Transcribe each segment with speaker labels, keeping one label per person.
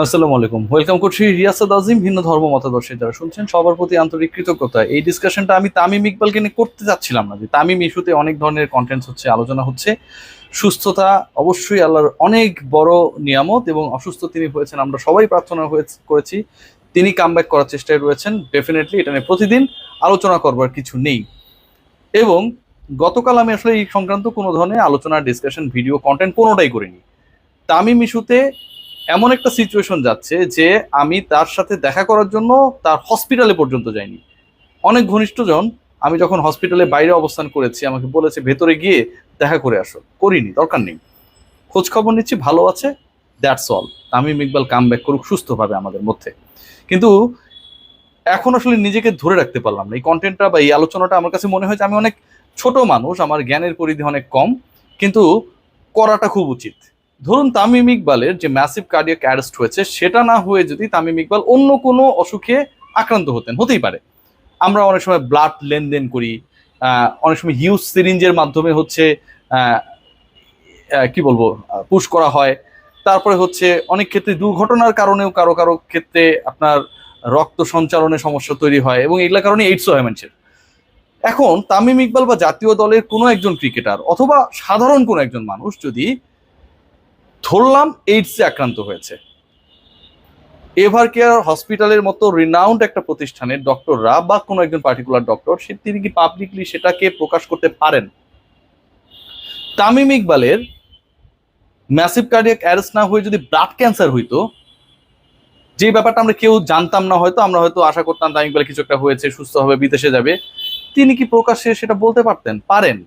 Speaker 1: আসসালামু আলাইকুম। ওয়েলকাম করছি রিয়াসাদ আজিম, ভিন্ন ধর্ম মতাদর্শী যারা শুনছেন। সবার প্রতি আন্তরিক কৃতজ্ঞতা। এই ডিসকাশনটা আমি তামিম ইকবালকে নিয়ে করতে চাচ্ছিলাম না যে তামিম ইস্যুতে অনেক ধরনের কন্টেন্টস হচ্ছে, আলোচনা হচ্ছে। সুস্থতা অবশ্যই আল্লাহর অনেক বড় নিয়ামত এবং অসুস্থ তিনি হয়েছেন, আমরা সবাই প্রার্থনা করেছি। তিনি কামব্যাক করার চেষ্টায় রয়েছেন ডেফিনেটলি এটা নিয়ে প্রতিদিন আলোচনা করবার কিছু নেই। এবং গতকাল আমি আসলে এই সংক্রান্ত কোনো ধরনের আলোচনা ডিসকাশন ভিডিও কন্টেন্ট কোনোটাই করিনি। তামিম ইস্যুতে এমন একটা সিচুয়েশন যাচ্ছে যে আমি তার সাথে দেখা করার জন্য তার হসপিটালে পর্যন্ত যাইনি। অনেক ঘনিষ্ঠজন আমি যখন হসপিটালে বাইরে অবস্থান করেছি, আমাকে বলেছে, ভেতরে গিয়ে দেখা করে আসো। করিনি, দরকার নেই। খোঁজ খবর নিচ্ছি, ভালো আছে that's all Tamim Iqbal come back করুক সুস্থভাবে আমাদের মধ্যে। কিন্তু এখন আসলে নিজেকে ধরে রাখতে পারলাম না। এই কন্টেন্টটা বা এই আলোচনাটা আমার কাছে মনে হয় যে আমি অনেক ছোট মানুষ, আমার জ্ঞানের পরিধি অনেক কম, কিন্তু করাটা খুব উচিত। ধরুন তামিম ইকবালের যে ম্যাসিভ কার্ডিয়াক অ্যারেস্ট হয়েছে, সেটা না হয়ে যদি তামিম ইকবাল অন্য কোনো অসুখে আক্রান্ত হতেন, হতেই পারে। আমরা অনেক সময় ব্লাড লেনদেন করি অনেক সময় হিউজ সিরিঞ্জের মাধ্যমে হচ্ছে কি বলব পুশ করা হয়। তারপরে হচ্ছে অনেক ক্ষেত্রে দুর্ঘটনার কারণেও কারও কারও ক্ষেত্রে আপনার রক্ত সঞ্চালনে সমস্যা তৈরি হয় এবং এগুলা কারণে এইডস হয় মানুষের। এখন তামিম ইকবাল বা জাতীয় দলের কোনো একজন ক্রিকেটার অথবা সাধারণ কোনো একজন মানুষ যদি ধরলাম এইডসে আক্রান্ত হয়েছে। এভার কেয়ার হসপিটালের মতো রিনাউন্ড একটা প্রতিষ্ঠানের ডক্টররা বা কোনো একজন পার্টিকুলার ডক্টর সে তিনি কি পাবলিকলি সেটাকে প্রকাশ করতে পারেন? তামিম ইকবালের ম্যাসিভ কার্ডিয়াক অ্যারেস্ট না হয়ে যদি ব্লাড ক্যান্সার হইতো, যে ব্যাপারটা আমরা কেউ জানতাম না হয়তো, আমরা হয়তো আশা করতাম তামিম ইকবাল কিছু একটা হয়েছে, সুস্থ হবে, বিদেশে যাবে। তিনি কি প্রকাশ্যে সেটা বলতে পারতেন? পারেন।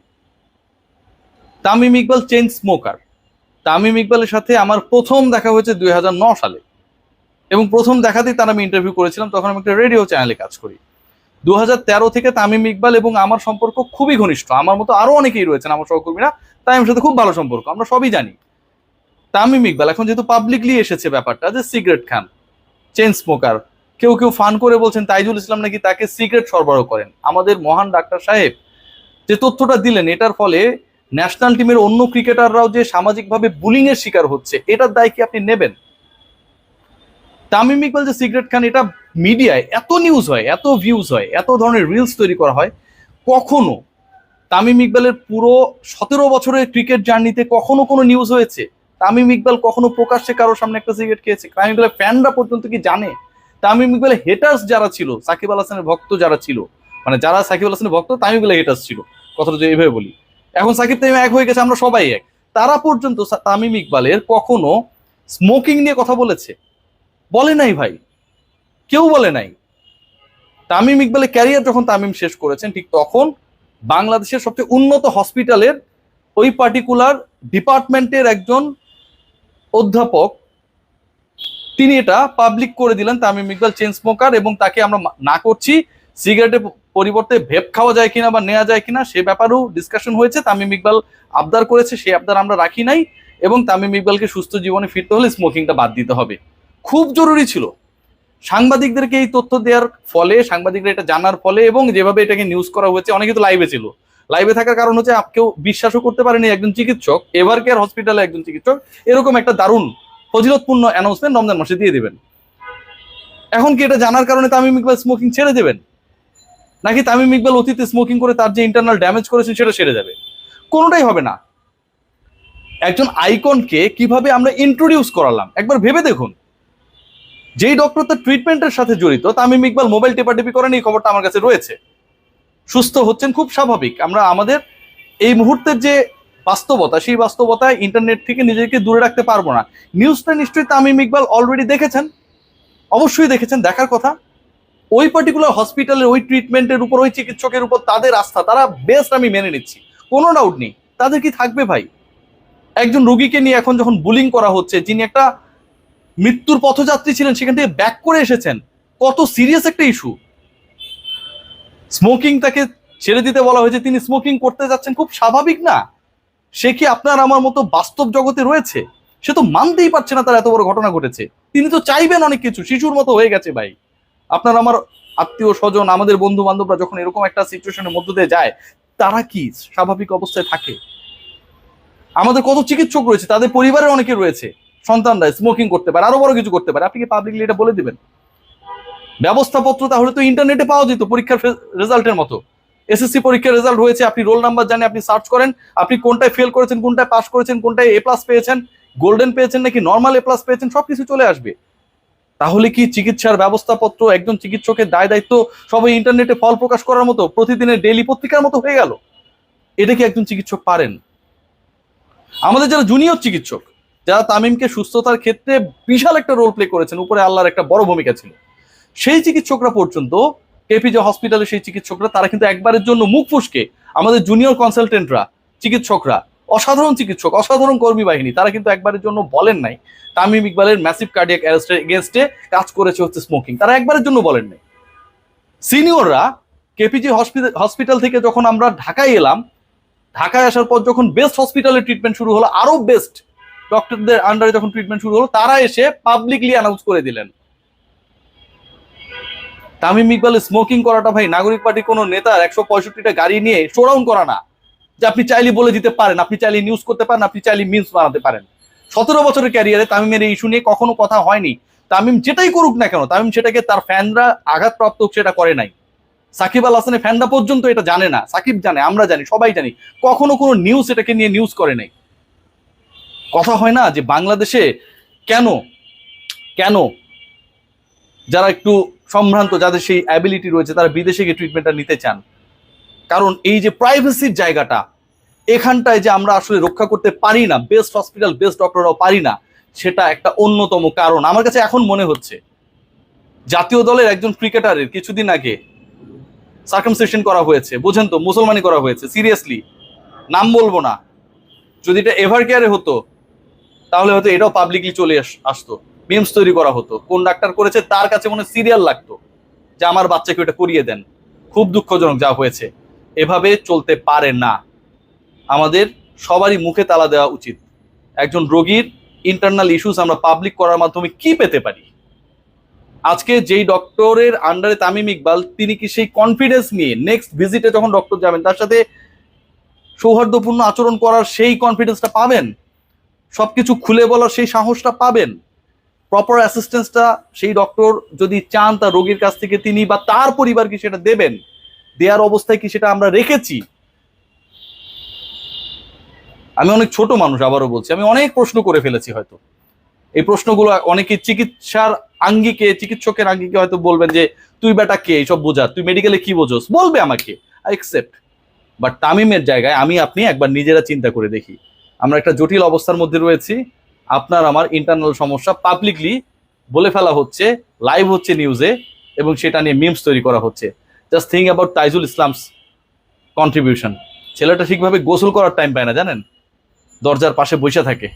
Speaker 1: তামিম ইকবাল চেঞ্জ স্মোকার তামিম ইকবালের সাথে আমার প্রথম দেখা হয়েছে দুই সালে। এবং প্রথম দেখাতেই তার আমি ইন্টারভিউ করেছিলাম, তখন আমি একটা রেডিও চ্যানেলে কাজ করি। দু থেকে তামিম ইকবাল এবং আমার সম্পর্ক খুবই ঘনিষ্ঠ। আমার মতো আরও অনেকেই রয়েছেন আমার সহকর্মীরা। তামিমের সাথে খুব ভালো সম্পর্ক, আমরা সবই জানি। তামিম ইকবাল, এখন যেহেতু পাবলিকলি এসেছে ব্যাপারটা, যে সিগারেট খান চেন স্মোকার কেউ কেউ ফান করে বলছেন, তাইজুল ইসলাম নাকি তাকে সিগারেট সরবরাহ করেন। আমাদের মহান ডাক্তার সাহেব যে তথ্যটা দিলেন, এটার ফলে ন্যাশনাল টিমের অন্য ক্রিকেটাররাও যে সামাজিকভাবে বুলিং এর শিকার হচ্ছে, এটার দায় কি আপনি নেবেন? তামিম ইকবাল যে সিগারেট খান, এটা মিডিয়ায় এত নিউজ হয়, এত ভিউজ হয়, এত ধরনের রিলস তৈরি করা হয়, কখনো তামিম ইকবালের পুরো সতেরো বছরের ক্রিকেট জার্নিতে কখনো কোনো নিউজ হয়েছে? তামিম ইকবাল কখনো প্রকাশ্যে কারোর সামনে একটা সিগারেট খেয়েছে? তামিম ইকবালের ফ্যানরা পর্যন্ত কি জানে? তামিম ইকবালের হেটার্স যারা ছিল, সাকিব আল হাসানের ভক্ত যারা ছিল মানে যারা সাকিব আল হাসানের ভক্ত, তামিম ইকবালের হেটার্স ছিল। কথাটা যদি এইভাবে বলি। এখন সাকিব তামিম এক হয়ে গেছে, আমরা সবাই এক। তারা পর্যন্ত তামিম ইকবালের কখনো স্মোকিং নিয়ে কথা বলেছে? বলে নাই ভাই। কেউ বলে নাই। তামিম ইকবালের ক্যারিয়ার যখন তামিম শেষ করেছেন, ঠিক তখন বাংলাদেশের সবচেয়ে উন্নত হসপিটালের ওই পার্টিকুলার ডিপার্টমেন্টের একজন অধ্যাপক, তিনি এটা পাবলিক করে দিলেন তামিম ইকবাল চেন স্মোকার এবং তাকে আমরা না করছি সিগারেটের পরিবর্তে ভেপ খাওয়া যায় কিনা বা নেওয়া যায় কিনা সে ব্যাপারেও ডিসকাশন হয়েছে। তামিম ইকবাল আবদার করেছে সেই আবদার আমরা রাখি নাই এবং তামিম ইকবালকে সুস্থ জীবনে ফিরতে হলে স্মোকিংটা বাদ দিতে হবে। খুব জরুরি ছিল। সাংবাদিকদেরকে এই তথ্য দেওয়ার ফলে, সাংবাদিকরা এটা জানার ফলে এবং যেভাবে এটাকে নিউজ করা হয়েছে, অনেকে তো লাইভে ছিল। লাইভে থাকার কারণ হচ্ছে কেউ বিশ্বাসও করতে পারেনি একজন চিকিৎসক, এভার কেয়ার হসপিটালে একজন চিকিৎসক। এরকম একটা দারুণ ফজিলতপূর্ণ অ্যানাউন্সমেন্ট রমজান মাসে দিয়ে দেবেন। এখন কি এটা জানার কারণে তামিম ইকবাল স্মোকিং ছেড়ে দেবেন? নাকি তামিম ইকবাল অতীতে স্মোকিং করে তার যে ইন্টারনাল ড্যামেজ করেছেন সেটা সেরে যাবে? কোনোটাই হবে না। একজন আইকনকে কীভাবে আমরা ইন্ট্রোডিউস করালাম? একবার ভেবে দেখুন। যেই ডক্টর তার ট্রিটমেন্টের সাথে জড়িত, তামিম ইকবাল মোবাইল টেপাটেপি করেন, এই খবরটা আমার কাছে রয়েছে। সুস্থ হচ্ছেন খুব স্বাভাবিক। আমরা আমাদের এই মুহূর্তের যে বাস্তবতা, সেই বাস্তবতায় ইন্টারনেট থেকে নিজেকে দূরে রাখতে পারব না। নিউজটা নিশ্চয়ই তামিম ইকবাল অলরেডি দেখেছেন। অবশ্যই দেখেছেন, দেখার কথা। ওই পার্টিকুলার হসপিটালের ওই ট্রিটমেন্টের উপর, ওই চিকিৎসকের উপর তাদের আস্থা, তারা বেস্ট আমি মেনে নিচ্ছি। কোনো ডাউট নেই। তাদের কি থাকবে ভাই? একজন রুগীকে নিয়ে এখন যখন বুলিং করা হচ্ছে, যিনি একটা মৃত্যুর পথযাত্রী ছিলেন, সেখান থেকে ব্যাক করে এসেছেন, কত সিরিয়াস একটা ইস্যু স্মোকিং তাকে ছেড়ে দিতে বলা হয়েছে, তিনি স্মোকিং করতে যাচ্ছেন, খুব স্বাভাবিক না। সে কি আপনার আমার মতো বাস্তব জগতে রয়েছে? সে তো মানতেই পারছে না তার এত বড় ঘটনা ঘটেছে। তিনি তো চাইবেন অনেক কিছু, শিশুর মতো হয়ে গেছে ভাই। আপনার আমার আত্মীয় স্বজন, আমাদের বন্ধু বান্ধবরা যখন এরকম একটা সিচুয়েশনের মধ্য দিয়ে যায়, তারা কি স্বাভাবিক অবস্থায় থাকে? আমাদের কত চিকিৎসক রয়েছে, তাদের পরিবারের অনেকে রয়েছে সন্তানরা স্মোকিং করতে পারে, আরও বড় কিছু করতে পারে। আপনি কি পাবলিকলি এটা বলে দিবেন? ব্যবস্থাপত্র তাহলে তো ইন্টারনেটে পাওয়া যেত, পরীক্ষার রেজাল্টের মতো। এসএসসি পরীক্ষার রেজাল্ট হয়েছে আপনি রোল নাম্বার জানে, আপনি সার্চ করেন, আপনি কোনটায় ফেল করেছেন, কোনটায় পাস করেছেন, কোনটায় এ প্লাস পেয়েছেন গোল্ডেন পেয়েছেন নাকি নর্মাল এ প্লাস পেয়েছেন, সবকিছু চলে আসবে। তাহলে কি চিকিৎসার ব্যবস্থাপত্র একজন চিকিৎসকের দায় দায়িত্ব সবাই ইন্টারনেটে ফল প্রকাশ করার মতো, প্রতিদিনের ডেইলি পত্রিকার মতো হয়ে গেল? এটা কি একজন চিকিৎসক পারেন? আমাদের যারা জুনিয়র চিকিৎসক, যারা তামিমকে সুস্থতার ক্ষেত্রে বিশাল একটা রোল প্লে করেছেন, উপরে আল্লাহর একটা বড় ভূমিকা ছিল, সেই চিকিৎসকরা পর্যন্ত কেপিজে হসপিটালে সেই চিকিৎসকরা, তারা কিন্তু একবারের জন্য মুখ ফুসকে আমাদের জুনিয়র কনসালটেন্টরা চিকিৎসকরা অসাধারণ চিকিৎসক, অসাধারণ কর্মী বাহিনী, তারা কিন্তু একবারের জন্য বলেন নাই। তামিম ইকবালের ম্যাসিভ কার্ডিয়াক অ্যারেস্টের এগেনস্টে কাজ করেছে হচ্ছে স্মোকিং তারা একবারের জন্য বলেন নাই। সিনিয়ররা কেপিজি হসপিটাল থেকে যখন আমরা ঢাকায় এলাম, ঢাকায় আসার পর যখন বেস্ট হসপিটালে ট্রিটমেন্ট শুরু হলো, আরও বেস্ট ডক্টরদের আন্ডারে যখন ট্রিটমেন্ট শুরু হলো, তারা এসে পাবলিকলি অ্যানাউন্স করে দিলেন। তামিম ইকবাল স্মোকিং করাটা ভাই, নাগরিক পার্টির কোনো নেতার একশো পঁয়ষট্টিটা গাড়ি নিয়ে শোডাউন করা না। যে আপনি চাইলে বলে দিতে পারেন, আপনি চাইলে নিউজ করতে পারেন, আপনি চাইলে মিমস বানাতে পারেন। সতেরো বছরের ক্যারিয়ারে তামিমের এই ইস্যু নিয়ে কখনো কথা হয়নি। তামিম যেটাই করুক না কেন, তামিম সেটাকে তার ফ্যানরা আঘাতপ্রাপ্ত হোক সেটা করে নাই। সাকিব আল হাসানের ফ্যানরা পর্যন্ত এটা জানে না। সাকিব জানে, আমরা জানি, সবাই জানি। কখনো কোনো নিউজ এটাকে নিয়ে নিউজ করে নাই। কথা হয় না যে বাংলাদেশে কেন কেন যারা একটু সম্ভ্রান্ত, যাদের সেই অ্যাবিলিটি রয়েছে, তারা বিদেশে গিয়ে ট্রিটমেন্টটা নিতে চান। কারণ এই যে প্রাইভেসির জায়গাটা, এখানটায় যে আমরা আসলে রক্ষা করতে পারি না বেস্ট হসপিটাল বেস্ট ডক্টররাও পারি না, সেটা একটা অন্যতম কারণ। আমার কাছে এখন মনে হচ্ছে, জাতীয় দলের একজন ক্রিকেটারের কিছুদিন আগে সার্কামসেশন করা হয়েছে। বোঝেন তো, মুসলমানি করা হয়েছে সিরিয়াসলি নাম বলব না। যদি এটা এভার কেয়ারে হতো, তাহলে হয়তো এটাও পাবলিকলি চলে আস- আসতো। মিমস তৈরি করা হতো। কোন ডাক্তার করেছে, তার কাছে মনে সিরিয়াল লাগতো, যে আমার বাচ্চাকে ওটা করিয়ে দেন। খুব দুঃখজনক যা হয়েছে। এভাবে চলতে পারে না। আমাদের সবারই মুখে তালা দেওয়া উচিত। একজন রোগীর ইন্টারনাল ইস্যুস আমরা পাবলিক করার মাধ্যমে কি পেতে পারি? আজকে যেই ডক্টরের আন্ডারে তামিম ইকবাল, তিনি কি সেই কনফিডেন্স নিয়ে নেক্সট ভিজিটে যখন ডক্টর যাবেন, তার সাথে সৌহার্দ্যপূর্ণ আচরণ করার সেই কনফিডেন্সটা পাবেন? সবকিছু খুলে বলার সেই সাহসটা পাবেন? প্রপার অ্যাসিস্ট্যান্সটা সেই ডক্টর যদি চান তার রোগীর কাছ থেকে তিনি বা তার পরিবারকে সেটা দেবেন? দেওয়ার অবস্থায় কি সেটা আমরা রেখেছি? আমি অনেক ছোট মানুষ, আবারও বলছি, আমি অনেক প্রশ্ন করে ফেলেছি হয়তো। এই প্রশ্নগুলো অনেকে চিকিৎসার আঙ্গিকে, চিকিৎসকের আঙ্গিকে হয়তো বলবেন যে, তুই বেটা কে? এইসব বোঝা। তুই মেডিকেলে কি বোঝোস? বলবে আমাকে একসেপ্ট বাট তামিমের জায়গায় আমি, আপনি একবার নিজেরা চিন্তা করে দেখি। আমরা একটা জটিল অবস্থার মধ্যে রয়েছি। আপনার আমার ইন্টারনাল সমস্যা পাবলিকলি বলে ফেলা হচ্ছে লাইভ হচ্ছে নিউজে এবং সেটা নিয়ে মিমস তৈরি করা হচ্ছে। Just think about Taijul Islam's contribution ছেলেটা ঠিকভাবে গোসল করার টাইম পায় না, জানেন? দরজার পাশে বসে থাকে।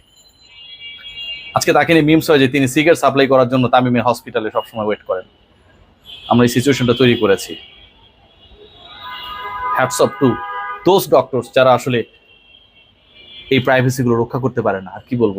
Speaker 1: আজকে তাকে নিয়ে মিমস হয় যে তিনি সিগারেট সাপ্লাই করার জন্য তামিমের হসপিটালে সবসময় ওয়েট করেন। আমরা এই সিচুয়েশনটা তৈরি করেছি। Hats off to those doctors যারা আসলে এই প্রাইভেসিগুলো রক্ষা করতে পারে না। আর কি বলব?